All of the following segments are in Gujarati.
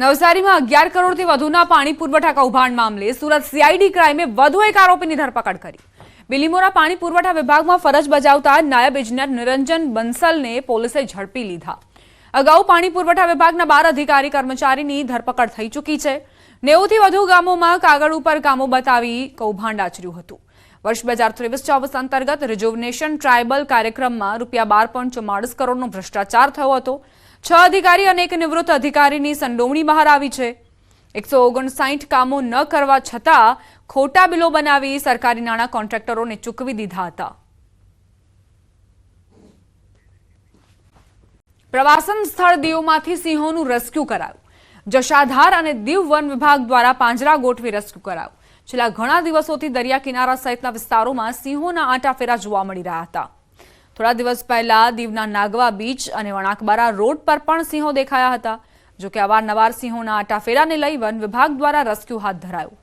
નવસારીમાં અગિયાર કરોડથી વધુના પાણી પુરવઠા કૌભાંડ મામલે સુરત સીઆઈડી ક્રાઇમે વધુ એક આરોપીની ધરપકડ કરી. બિલીમોરા પાણી પુરવઠા વિભાગમાં ફરજ બજાવતા નાયબ ઇજનેર નિરંજન બંસલને પોલીસે ઝડપી લીધા. અગાઉ પાણી પુરવઠા વિભાગના બાર અધિકારી કર્મચારીની ધરપકડ થઈ ચૂકી છે. નેવુંથી વધુ ગામોમાં કાગળ ઉપર કામો બતાવી કૌભાંડ આચર્યું હતું. વર્ષ બે હજાર ત્રેવીસ ચોવીસ અંતર્ગત રિજુવનેશન ટ્રાયબલ કાર્યક્રમમાં રૂપિયા બાર પોઈન્ટ કરોડનો ભ્રષ્ટાચાર થયો હતો. છ અધિકારી અને એક નિવૃત્ત અધિકારીની સંડોવણી બહાર આવી છે. એકસો ઓગણસાઠ કામો ન કરવા છતાં ખોટા બિલો બનાવી સરકારી નાણાં કોન્ટ્રાક્ટરોને ચૂકવી દીધા હતા. પ્રવાસન સ્થળ દીવમાંથી સિંહોનું રેસ્ક્યુ કરાયું. જશાધાર અને દીવ વન વિભાગ દ્વારા પાંજરા ગોઠવી રેસ્ક્યુ કરાયું. છેલ્લા ઘણા દિવસોથી દરિયા કિનારા સહિતના વિસ્તારોમાં સિંહોના આંટાફેરા જોવા મળી રહ્યા હતા. થોડા દિવસ પહેલા દીવના નાગવા બીચ અને વણાકબારા રોડ પર પણ સિંહો દેખાયા હતા, જો કે અવારનવાર સિંહોના આંટાફેરાને લઈ વન વિભાગ દ્વારા રેસ્ક્યુ હાથ ધરાયું.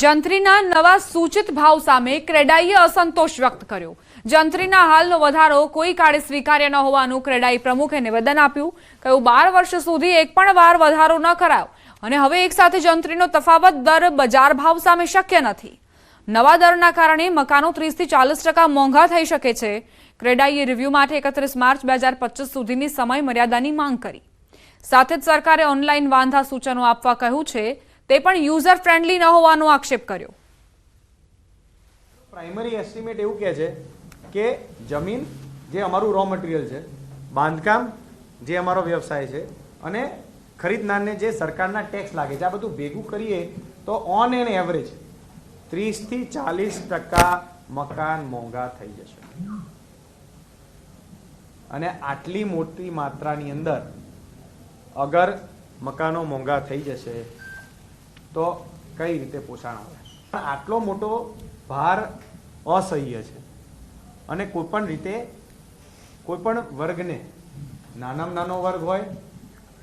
જંત્રીના નવા સૂચિત ભાવ સામે ક્રેડાઈએ અસંતોષ વ્યક્ત કર્યો. જંત્રીના હાલનો વધારો કોઈ કાળે સ્વીકાર્ય ન હોવાનું ક્રેડાઈ પ્રમુખે નિવેદન આપ્યું. કહ્યું, બાર વર્ષ સુધી એક પણ વાર વધારો ન કરાયો. અને હવે એકસાથે જંત્રીનો તફાવત દર બજાર ભાવ સામે શક્ય નથી. નવા દરના કારણે મકાનો ત્રીસથી ચાલીસ ટકા મોંઘા થઈ શકે છે. ક્રેડાઈએ રિવ્યૂ માટે એકત્રીસ માર્ચ બે હજાર પચીસ સુધીની સમય મર્યાદાની માંગ કરી. સાથે જ સરકારે ઓનલાઈન વાંધા સૂચનો આપવા કહ્યું છે. તે પણ યુઝર ફ્રેન્ડલી ન હોવાનો આક્ષેપ કર્યો. પ્રાઇમરી એસ્ટિમેટ એવું કહે છે કે જમીન જે અમારું રો મટીરિયલ છે, બાંધકામ જે અમારો વ્યવસાય છે અને ખરીદનારને જે સરકારના ટેક્સ લાગે છે, આ બધું ભેગું કરીએ તો ઓન એન એવરેજ ત્રીસથી ચાલીસ ટકા મકાન મોંઘા થઈ જશે. અને આટલી મોટી માત્રાની અંદર અગર મકાનો મોંઘા થઈ જશે, તો કઈ રીતે પોષણ આવે? આટલો મોટો ભાર અસહ્ય છે. અને કોઈ પણ રીતે કોઈ પણ વર્ગને, નાનામાં નાનો વર્ગ હોય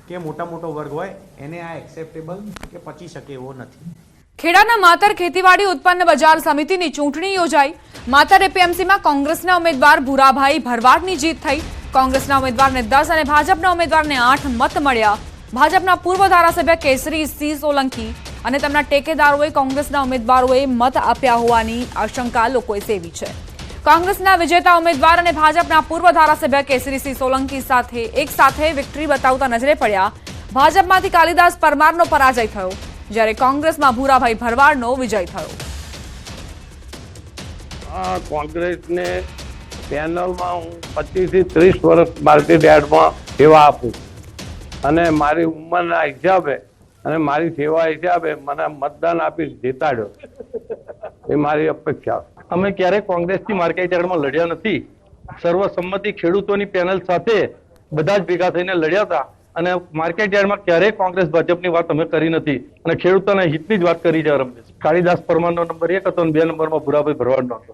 કે મોટા મોટો વર્ગ હોય, એને આ એક્સેપ્ટેબલ કે પચી શકે એવો નથી. ખેડાના માતર ખેતીવાડી ઉત્પન્ન બજાર સમિતિની ચૂંટણી યોજાઈ. માતર એપીએમસીમાં કોંગ્રેસના ઉમેદવાર ભૂરાભાઈ ભરવાડની જીત થઈ. કોંગ્રેસના ઉમેદવારને દસ અને ભાજપના ઉમેદવારને આઠ મત મળ્યા. ભાજપના પૂર્વ ધારાસભ્ય કેસરી સિંહ સોલંકી અને તેમના ટેકેદારોએ કોંગ્રેસના ઉમેદવારોએ મત આપ્યા હોવાની આશંકા લોકોએ સેવી છે. કોંગ્રેસના વિજેતા ઉમેદવાર અને ભાજપના પૂર્વ ધારાસભ્ય કેસરીસિંહ સોલંકી સાથે એક સાથે વિક્ટરી બતાવતા નજરે પડ્યા. ભાજપમાંથી કાલિદાસ પરમારનો પરાજય થયો, જ્યારે કોંગ્રેસમાં ભૂરાભાઈ ભરવાડનો વિજય થયો. કોંગ્રેસને પેનલમાં હું પચીસથી ત્રીસ વર્ષ માર્કેટ યાર્ડમાં સેવા આપું. અને મારી ઉંમરના હિસાબે અને મારી સેવા હિસાબે મને મતદાન આપી જીતાડ્યો. એ મારી અપેક્ષા. અમે ક્યારેય કોંગ્રેસથી માર્કેટ યાર્ડમાં લડ્યા નથી. સર્વસંમતિ ખેડૂતોની પેનલ સાથે બધા જ ભેગા થઈને લડ્યા હતા અને માર્કેટ યાર્ડમાં ક્યારેય કોંગ્રેસ ભાજપની વાત અમે કરી નથી. અને ખેડૂતોના હિતની જ વાત કરી છે રમેશ કાળીદાસ પરમારનો નંબર એક હતો અને બે નંબરમાં ભુરાભાઈ ભરવાડનો હતો.